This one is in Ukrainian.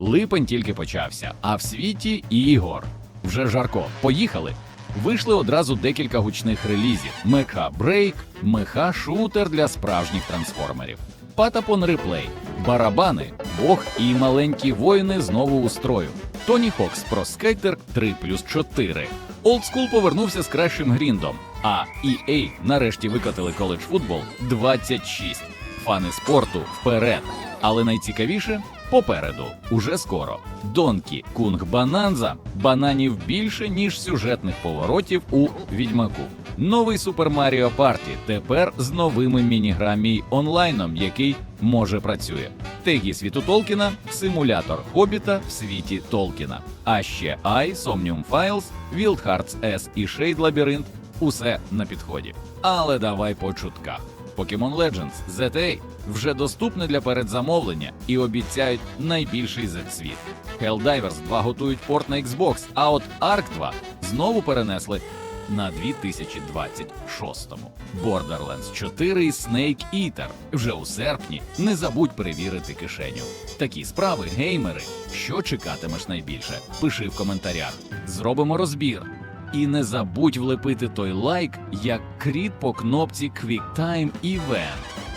Липень тільки почався, а в світі ігор. Вже жарко. Поїхали. Вийшли одразу декілька гучних релізів: Меха Брейк, Меха Шутер для справжніх трансформерів, Патапон Реплей, Барабани, Бог і маленькі воїни знову у строю. Тоні Хокс про скейтер 3 плюс 4. Олдскул повернувся з кращим гріндом, а EA нарешті викотили коледж футбол 26. Фани спорту вперед. Але найцікавіше попереду, уже скоро. Донкі Кунг Бананза бананів більше, ніж сюжетних поворотів у відьмаку. Новий Супер Маріо Парті тепер з новими мініграмі онлайном, який може працює. Теги світу Толкіна, симулятор Хобіта в світі Толкіна. А ще I, Somnium Files, Wild Hearts S і Shade Labyrinth – усе на підході. Але давай по чутках. Pokemon Legends ZA вже доступне для передзамовлення і обіцяють найбільший Z-світ. Helldivers 2 готують порт на Xbox, а от Ark 2 знову перенесли на 2026-му. Borderlands 4 і Snake Eater вже у серпні. Не забудь перевірити кишеню. Такі справи, геймери. Що чекатимеш найбільше? Пиши в коментарях. Зробимо розбір. І не забудь влепити той лайк, як кріт по кнопці QuickTime Event.